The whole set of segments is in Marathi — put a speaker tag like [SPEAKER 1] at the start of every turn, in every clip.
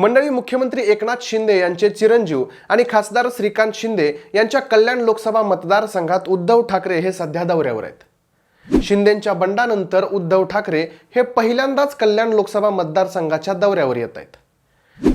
[SPEAKER 1] मंडळी मुख्यमंत्री एकनाथ शिंदे यांचे चिरंजीव आणि खासदार श्रीकांत शिंदे यांच्या कल्याण लोकसभा मतदारसंघात उद्धव ठाकरे हे सध्या दौऱ्यावर आहेत. शिंदेंच्या बंडानंतर उद्धव ठाकरे हे पहिल्यांदाच कल्याण लोकसभा मतदारसंघाच्या दौऱ्यावर येत आहेत.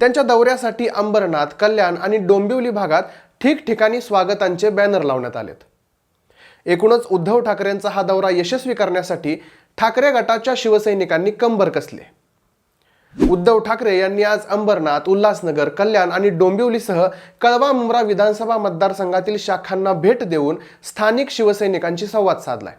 [SPEAKER 1] त्यांच्या दौऱ्यासाठी अंबरनाथ कल्याण आणि डोंबिवली भागात ठिकठिकाणी स्वागतांचे बॅनर लावण्यात आलेत. एकूणच उद्धव ठाकरेंचा हा दौरा यशस्वी करण्यासाठी ठाकरे गटाच्या शिवसैनिकांनी कंबर कसले? उद्धव ठाकरे यांनी आज अंबरनाथ उल्हासनगर कल्याण आणि डोंबिवलीसह कळवा मुंब्रा विधानसभा मतदारसंघातील शाखांना भेट देऊन स्थानिक शिवसैनिकांशी संवाद साधलाय.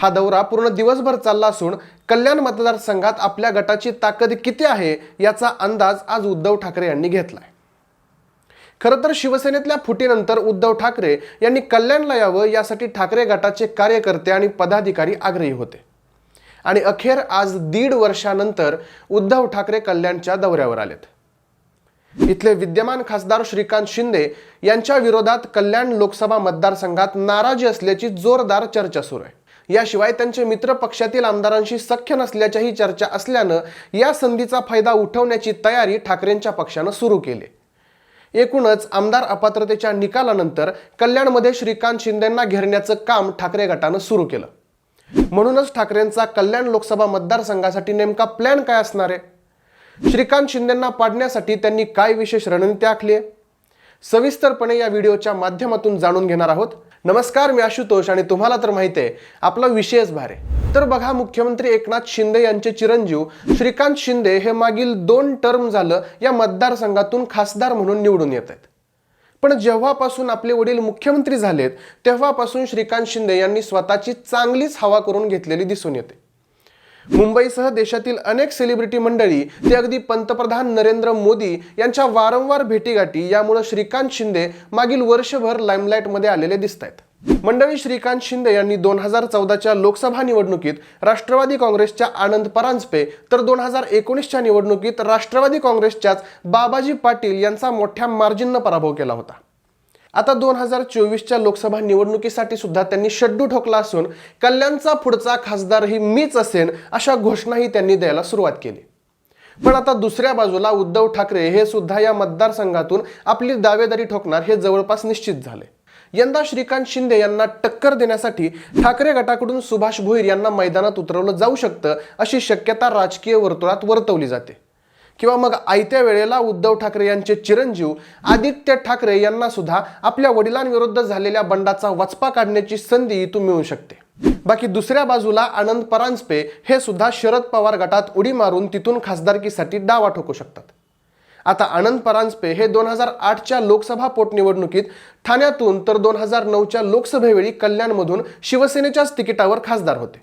[SPEAKER 1] हा दौरा पूर्ण दिवसभर चालला असून कल्याण मतदारसंघात आपल्या गटाची ताकद किती आहे याचा अंदाज आज उद्धव ठाकरे यांनी घेतलाय. खरं तर शिवसेनेतल्या फुटीनंतर उद्धव ठाकरे यांनी कल्याणला यावं यासाठी ठाकरे गटाचे कार्यकर्ते आणि पदाधिकारी आग्रही होते. आणि अखेर आज दीड वर्षानंतर उद्धव ठाकरे कल्याणच्या दौऱ्यावर आलेत. इथले विद्यमान खासदार श्रीकांत शिंदे यांच्या विरोधात कल्याण लोकसभा मतदारसंघात नाराजी असल्याची जोरदार चर्चा सुरू आहे. याशिवाय त्यांचे मित्र पक्षातील आमदारांशी सख्य नसल्याच्याही चर्चा असल्यानं या संधीचा फायदा उठवण्याची तयारी ठाकरेंच्या पक्षानं सुरू केली एकूणच आमदार अपात्रतेच्या निकालानंतर कल्याणमध्ये श्रीकांत शिंदेंना घेरण्याचं काम ठाकरे गटानं सुरू केलं. म्हणूनच ठाकरेंचा कल्याण लोकसभा मतदारसंघासाठी नेमका प्लॅन काय असणार आहे? श्रीकांत शिंदेंना पाडण्यासाठी त्यांनी काय विशेष रणनीती आखली आहे? सविस्तरपणे या व्हिडिओच्या माध्यमातून जाणून घेणार आहोत. नमस्कार मी आशुतोष आणि तुम्हाला तर माहिती आहे आपला विषयच भार आहे. तर बघा मुख्यमंत्री एकनाथ शिंदे यांचे चिरंजीव श्रीकांत शिंदे हे मागील दोन टर्म झालं या मतदारसंघातून खासदार म्हणून निवडून येत आहेत. पण जेव्हापासून आपले वडील मुख्यमंत्री झालेत तेव्हापासून श्रीकांत शिंदे यांनी स्वतःची चांगलीच हवा करून घेतलेली दिसून येते. मुंबईसह देशातील अनेक सेलिब्रिटी मंडळी ते अगदी पंतप्रधान नरेंद्र मोदी यांच्या वारंवार भेटीगाठी यामुळे श्रीकांत शिंदे मागील वर्षभर लाईमलाईटमध्ये आलेले दिसत आहेत मंडळी श्रीकांत शिंदे यांनी दोन हजार चौदाच्या लोकसभा निवडणुकीत राष्ट्रवादी काँग्रेसच्या आनंद परांजपे तर दोन हजार एकोणीसच्या निवडणुकीत राष्ट्रवादी काँग्रेसच्याच बाबाजी पाटील यांचा मोठ्या मार्जिननं पराभव केला होता. आता दोन हजार चोवीसच्या लोकसभा निवडणुकीसाठी सुद्धा त्यांनी शड्डू ठोकला असून कल्याणचा पुढचा खासदारही मीच असेन अशा घोषणाही त्यांनी द्यायला सुरुवात केली. पण आता दुसऱ्या बाजूला उद्धव ठाकरे हे सुद्धा या मतदारसंघातून आपली दावेदारी ठोकणार हे जवळपास निश्चित झाले. यंदा श्रीकांत शिंदे यांना टक्कर देण्यासाठी ठाकरे गटाकडून सुभाष भोईर यांना मैदानात उतरवलं जाऊ शकतं अशी शक्यता राजकीय वर्तुळात वर्तवली जाते. किंवा मग आयत्या वेळेला उद्धव ठाकरे यांचे चिरंजीव आदित्य ठाकरे यांना सुद्धा आपल्या वडिलांविरुद्ध झालेल्या बंडाचा वचपा काढण्याची संधी इथून मिळू शकते. बाकी दुसऱ्या बाजूला आनंद परांजपे हे सुद्धा शरद पवार गटात उडी मारून तिथून खासदारकीसाठी डावा ठोकू शकतात. आता आनंद परांजपे हे दोन हजार आठच्या लोकसभा पोटनिवडणुकीत ठाण्यातून तर दोन हजार नऊच्या लोकसभेवेळी कल्याणमधून शिवसेनेच्याच तिकिटावर खासदार होते.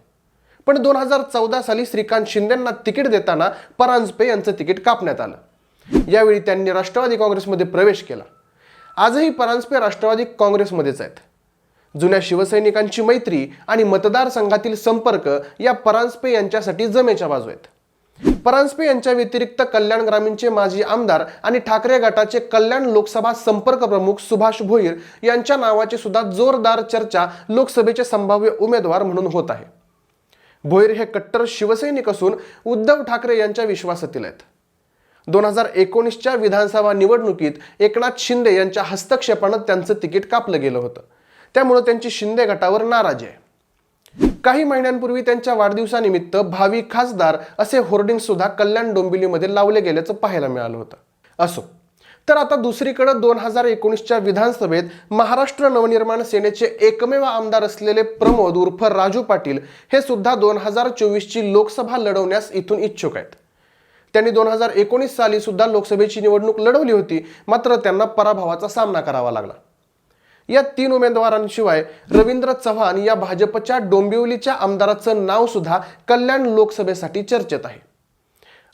[SPEAKER 1] पण दोन हजार चौदा साली श्रीकांत शिंदेंना तिकीट देताना परांजपे यांचं तिकीट कापण्यात आलं. यावेळी त्यांनी राष्ट्रवादी काँग्रेसमध्ये प्रवेश केला. आजही परांजपे राष्ट्रवादी काँग्रेसमध्येच आहेत. जुन्या शिवसैनिकांची मैत्री आणि मतदारसंघातील संपर्क या परांजपे यांच्यासाठी जमेच्या बाजू आहेत. परांजपे यांच्या व्यतिरिक्त कल्याण ग्रामीणचे माजी आमदार आणि ठाकरे गटाचे कल्याण लोकसभा संपर्क प्रमुख सुभाष भोईर यांच्या नावाची सुद्धा जोरदार चर्चा लोकसभेचे संभाव्य उमेदवार म्हणून होत आहे. भोईर हे कट्टर शिवसैनिक असून उद्धव ठाकरे यांच्या विश्वासातील आहेत. दोन हजार एकोणीसच्या विधानसभा निवडणुकीत एकनाथ शिंदे यांच्या हस्तक्षेपानं त्यांचं तिकीट कापलं गेलं होतं. त्यामुळे त्यांची शिंदे गटावर नाराजी आहे. काही महिन्यांपूर्वी त्यांच्या वाढदिवसानिमित्त भावी खासदार असे होर्डिंग सुद्धा कल्याण डोंबिवलीमध्ये लावले गेल्याचं पाहायला मिळालं होतं. असो तर आता दुसरीकडे दोन हजार एकोणीसच्या विधानसभेत महाराष्ट्र नवनिर्माण सेनेचे एकमेव आमदार असलेले प्रमोद उर्फ राजू पाटील हे सुद्धा दोन हजार चोवीसची लोकसभा लढवण्यास इथून इच्छुक आहेत. त्यांनी दोन हजार एकोणीस साली सुद्धा लोकसभेची निवडणूक लढवली होती मात्र त्यांना पराभवाचा सामना करावा लागला. या तीन उमेदवारांशिवाय रवींद्र चव्हाण या भाजपच्या डोंबिवलीच्या आमदाराचं नाव सुद्धा कल्याण लोकसभेसाठी चर्चेत आहे.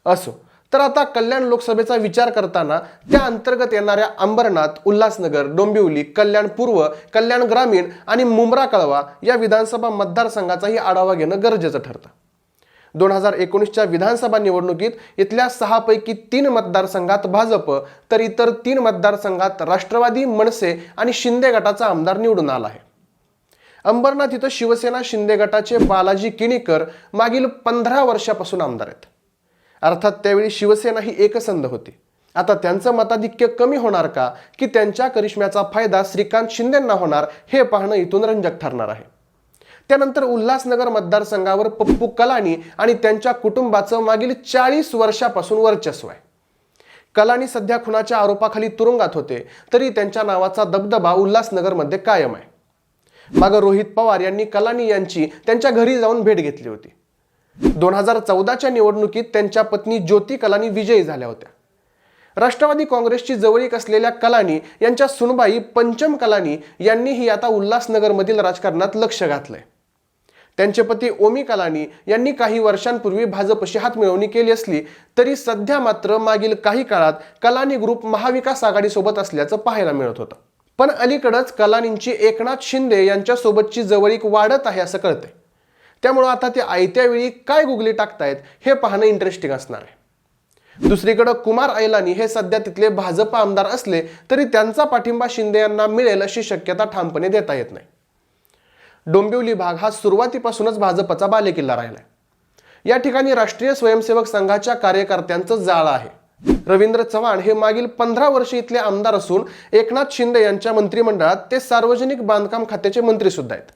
[SPEAKER 1] असो तर आता कल्याण लोकसभेचा विचार करताना त्या अंतर्गत येणाऱ्या अंबरनाथ उल्हासनगर डोंबिवली कल्याण पूर्व कल्याण ग्रामीण आणि मुंब्रा कळवा या विधानसभा मतदारसंघाचाही आढावा घेणं गरजेचं ठरतं. दोन हजार एकोणीसच्या विधानसभा निवडणुकीत इथल्या सहापैकी तीन मतदारसंघात भाजप तर इतर तीन मतदारसंघात राष्ट्रवादी मनसे आणि शिंदे गटाचा आमदार निवडून आला आहे. अंबरनाथ इथं शिवसेना शिंदे गटाचे बालाजी किणीकर मागील पंधरा वर्षापासून आमदार आहेत. अर्थात त्यावेळी शिवसेना ही एकसंध होती. आता त्यांचं मताधिक्य कमी होणार का की त्यांच्या करिश्म्याचा फायदा श्रीकांत शिंदेंना होणार हे पाहणं इथून रंजक ठरणार आहे. त्यानंतर उल्हासनगर मतदारसंघावर पप्पू कलानी आणि त्यांच्या कुटुंबाचं मागील चाळीस वर्षापासून वर्चस्व आहे. कलानी सध्या खुनाच्या आरोपाखाली तुरुंगात होते तरी त्यांच्या नावाचा दबदबा उल्हासनगरमध्ये कायम आहे. मागं रोहित पवार यांनी कलानी यांची त्यांच्या घरी जाऊन भेट घेतली होती. दोन हजार चौदाच्या निवडणुकीत त्यांच्या पत्नी ज्योती कलानी विजयी झाल्या होत्या. राष्ट्रवादी काँग्रेसची जवळीक असलेल्या कलानी यांच्या सुनबाई पंचम कलानी यांनीही आता उल्हासनगरमधील राजकारणात लक्ष घातलंय. त्यांचे पती ओमी कलानी यांनी काही वर्षांपूर्वी भाजपशी हात मिळवणी केली असली तरी सध्या मात्र मागील काही काळात कलानी ग्रुप महाविकास आघाडीसोबत असल्याचं पाहायला मिळत होतं. पण अलीकडंच कलानींची एकनाथ शिंदे यांच्यासोबतची जवळीक वाढत आहे असं कळतंय. त्यामुळं आता ते आयत्या वेळी काय गुगली टाकतायत हे पाहणं इंटरेस्टिंग असणार आहे. दुसरीकडं कुमार ऐलानी हे सध्या तिथले भाजप आमदार असले तरी त्यांचा पाठिंबा शिंदे यांना मिळेल अशी शक्यता ठामपणे देता येत नाही. डोंबिवली भाग हा सुरुवातीपासूनच भाजपचा बालेकिल्ला राहिलाय. या ठिकाणी राष्ट्रीय स्वयंसेवक संघाच्या कार्यकर्त्यांचं जाळं आहे. रवींद्र चव्हाण हे मागील पंधरा वर्ष इथले आमदार असून एकनाथ शिंदे यांच्या मंत्रिमंडळात ते सार्वजनिक बांधकाम खात्याचे मंत्री सुद्धा आहेत.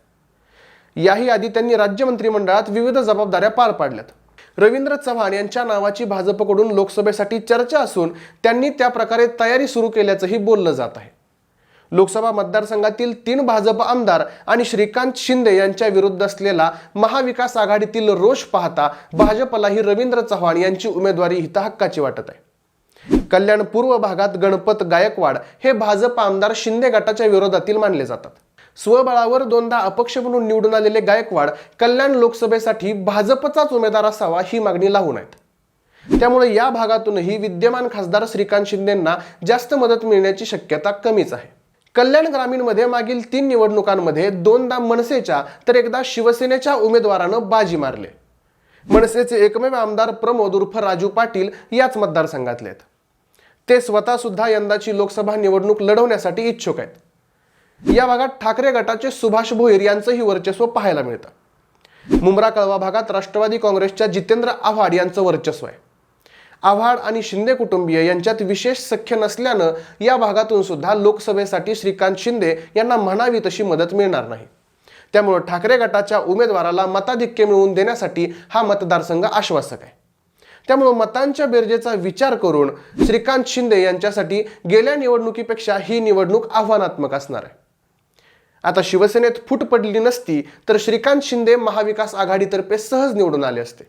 [SPEAKER 1] याही आधी त्यांनी राज्य मंत्रिमंडळात विविध जबाबदाऱ्या पार पाडल्यात. रवींद्र चव्हाण यांच्या नावाची भाजपकडून लोकसभेसाठी चर्चा असून त्यांनी त्या प्रकारे तयारी सुरू केल्याचंही बोललं जात आहे. लोकसभा मतदारसंघातील तीन भाजप आमदार आणि श्रीकांत शिंदे यांच्या विरुद्ध असलेला महाविकास आघाडीतील रोष पाहता भाजपलाही रवींद्र चव्हाण यांची उमेदवारी हितहक्काची वाटत आहे. कल्याण पूर्व भागात गणपत गायकवाड हे भाजप आमदार शिंदे गटाच्या विरोधातील मानले जातात. स्वबळावर दोनदा अपक्ष म्हणून निवडून आलेले गायकवाड कल्याण लोकसभेसाठी भाजपचाच उमेदवार असावा ही मागणी लावून आहेत. त्यामुळे या भागातूनही विद्यमान खासदार श्रीकांत शिंदेंना जास्त मदत मिळण्याची शक्यता कमीच आहे. कल्याण ग्रामीणमध्ये मागील तीन निवडणुकांमध्ये दोनदा मनसेच्या तर एकदा शिवसेनेच्या उमेदवारानं बाजी मारले. मनसेचे एकमेव आमदार प्रमोद उर्फ राजू पाटील याच मतदारसंघातले आहेत. ते स्वतः सुद्धा यंदाची लोकसभा निवडणूक लढवण्यासाठी इच्छुक आहेत. या भागात ठाकरे गटाचे सुभाष भोईर यांचंही वर्चस्व पाहायला मिळतं. मुंब्रा कळवा भागात राष्ट्रवादी काँग्रेसच्या जितेंद्र आव्हाड यांचं वर्चस्व आहे. आव्हाड आणि शिंदे कुटुंबीय यांच्यात विशेष सख्य नसल्यानं या भागातून सुद्धा लोकसभेसाठी श्रीकांत शिंदे यांना म्हणावी तशी मदत मिळणार नाही. त्यामुळे ठाकरे गटाच्या उमेदवाराला मताधिक्य मिळवून देण्यासाठी हा मतदारसंघ आश्वासक आहे. त्यामुळे मतांच्या बेरजेचा विचार करून श्रीकांत शिंदे यांच्यासाठी गेल्या निवडणुकीपेक्षा ही निवडणूक आव्हानात्मक असणार आहे. आता शिवसेनेत फूट पडली नसती तर श्रीकांत शिंदे महाविकास आघाडीतर्फे सहज निवडून आले असते.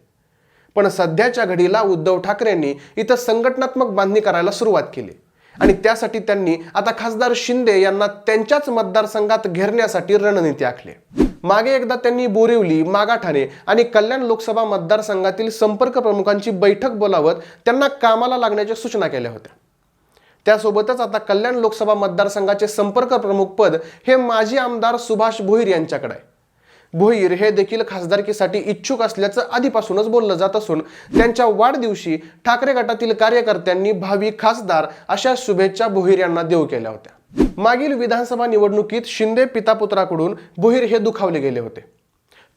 [SPEAKER 1] पण सध्याच्या घडीला उद्धव ठाकरेंनी इथं संघटनात्मक बांधणी करायला सुरुवात केली. आणि त्यासाठी त्यांनी आता खासदार शिंदे यांना त्यांच्याच मतदारसंघात घेरण्यासाठी रणनीती आखली. मागे एकदा त्यांनी बोरिवली मागाठाणे आणि कल्याण लोकसभा मतदारसंघातील संपर्क प्रमुखांची बैठक बोलावत त्यांना कामाला लागण्याच्या सूचना केल्या होत्या. त्यासोबतच आता कल्याण लोकसभा मतदारसंघाचे संपर्क प्रमुख पद हे माजी आमदार सुभाष भोईर यांच्याकडे आहे. भोईर हे देखील खासदारकीसाठी इच्छुक असल्याचं आधीपासूनच बोललं जात असून त्यांच्या वाढदिवशी ठाकरे गटातील कार्यकर्त्यांनी भावी खासदार अशा शुभेच्छा भोईर यांना देऊ केल्या होत्या. मागील विधानसभा निवडणुकीत शिंदे पितापुत्राकडून भोईर हे दुखावले गेले होते.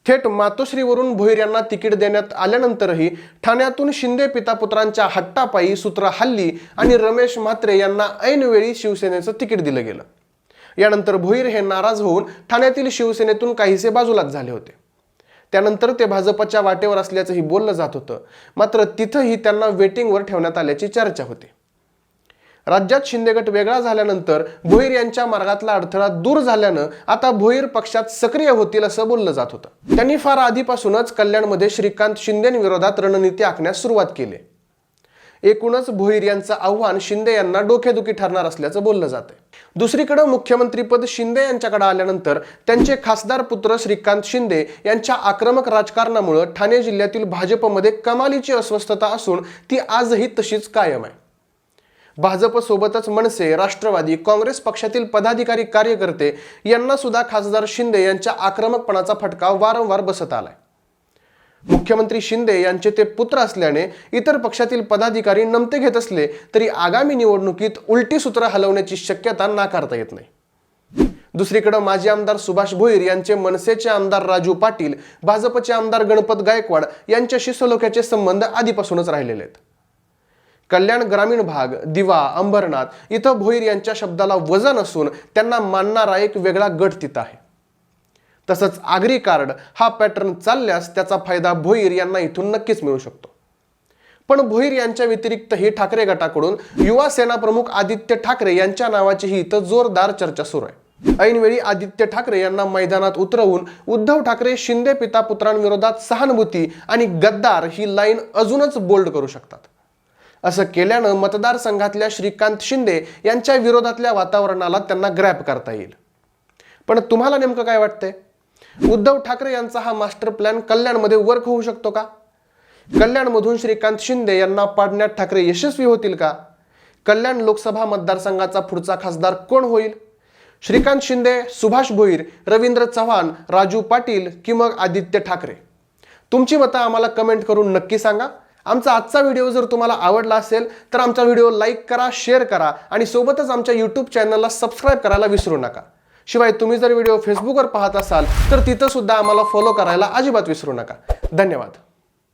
[SPEAKER 1] थेट मातोश्रीवरून भोईर यांना तिकीट देण्यात आल्यानंतरही ठाण्यातून शिंदे पितापुत्रांच्या हट्टापायी सूत्र हल्ली आणि रमेश म्हात्रे यांना ऐनवेळी शिवसेनेचं तिकीट दिलं गेलं. यानंतर भोईर हे नाराज होऊन ठाण्यातील शिवसेनेतून काहीसे बाजूलाच झाले होते. त्यानंतर ते भाजपच्या वाटेवर असल्याचंही बोललं जात होतं. मात्र तिथंही त्यांना वेटिंगवर ठेवण्यात आल्याची चर्चा होती. राज्यात शिंदेगट वेगळा झाल्यानंतर भोईर यांच्या मार्गातला अडथळा दूर झाल्यानं आता भोईर पक्षात सक्रिय होतील असं बोललं जात होतं. त्यांनी फार आधीपासूनच कल्याणमध्ये श्रीकांत शिंदेविरोधात रणनीती आखण्यास सुरुवात केली एकूणच भोईर यांचं आव्हान शिंदे यांना डोकेदुखी ठरणार असल्याचं बोललं जातं दुसरीकडे मुख्यमंत्रीपद शिंदे यांच्याकडे आल्यानंतर त्यांचे खासदार पुत्र श्रीकांत शिंदे यांच्या आक्रमक राजकारणामुळे ठाणे जिल्ह्यातील भाजपमध्ये कमालीची अस्वस्थता असून ती आजही तशीच कायम आहे. भाजपसोबतच मनसे राष्ट्रवादी काँग्रेस पक्षातील पदाधिकारी कार्यकर्ते यांना सुद्धा खासदार शिंदे यांच्या आक्रमकपणाचा फटका वारंवार बसत आलाय. मुख्यमंत्री शिंदे यांचे ते पुत्र असल्याने इतर पक्षातील पदाधिकारी नमते घेत असले तरी आगामी निवडणुकीत उलटी सूत्र हलवण्याची शक्यता नाकारता येत नाही. दुसरीकडे माजी आमदार सुभाष भोईर यांचे मनसेचे आमदार राजू पाटील भाजपचे आमदार गणपत गायकवाड यांच्याशी सलोख्याचे संबंध आधीपासूनच राहिलेले आहेत. कल्याण ग्रामीण भाग दिवा अंबरनाथ इथं भोईर यांच्या शब्दाला वजन असून त्यांना मानणारा एक वेगळा गट तिथं आहे. तसंच आगरी कार्ड हा पॅटर्न चालल्यास त्याचा फायदा भोईर यांना इथून नक्कीच मिळू शकतो. पण भोईर यांच्या व्यतिरिक्तही ठाकरे गटाकडून युवा सेना प्रमुख आदित्य ठाकरे यांच्या नावाचीही इथं जोरदार चर्चा सुरू आहे. ऐनवेळी आदित्य ठाकरे यांना मैदानात उतरवून उद्धव ठाकरे शिंदे पिता पुत्रांविरोधात सहानुभूती आणि गद्दार ही लाईन अजूनच बोल्ड करू शकतात. असं केल्यानं मतदारसंघातल्या श्रीकांत शिंदे यांच्या विरोधातल्या वातावरणाला त्यांना ग्रॅप करता येईल. पण तुम्हाला नेमकं काय वाटतंय? उद्धव ठाकरे यांचा हा मास्टर प्लॅन कल्याणमध्ये वर्क होऊ शकतो का? कल्याणमधून श्रीकांत शिंदे यांना पाडण्यात ठाकरे यशस्वी होतील का? कल्याण लोकसभा मतदारसंघाचा पुढचा खासदार कोण होईल? श्रीकांत शिंदे सुभाष भोईर रवींद्र चव्हाण राजू पाटील की मग आदित्य ठाकरे? तुमची मतं आम्हाला कमेंट करून नक्की सांगा. आमचा आजचा व्हिडिओ जर तुम्हाला आवडला असेल तर आमचा व्हिडिओ लाईक करा शेअर करा आणि सोबतच आमच्या यूट्यूब चॅनलला सबस्क्राईब करायला विसरू नका. शिवाय तुम्ही जर व्हिडिओ फेसबुकवर पाहत असाल तर तिथं सुद्धा आम्हाला फॉलो करायला अजिबात विसरू नका. धन्यवाद.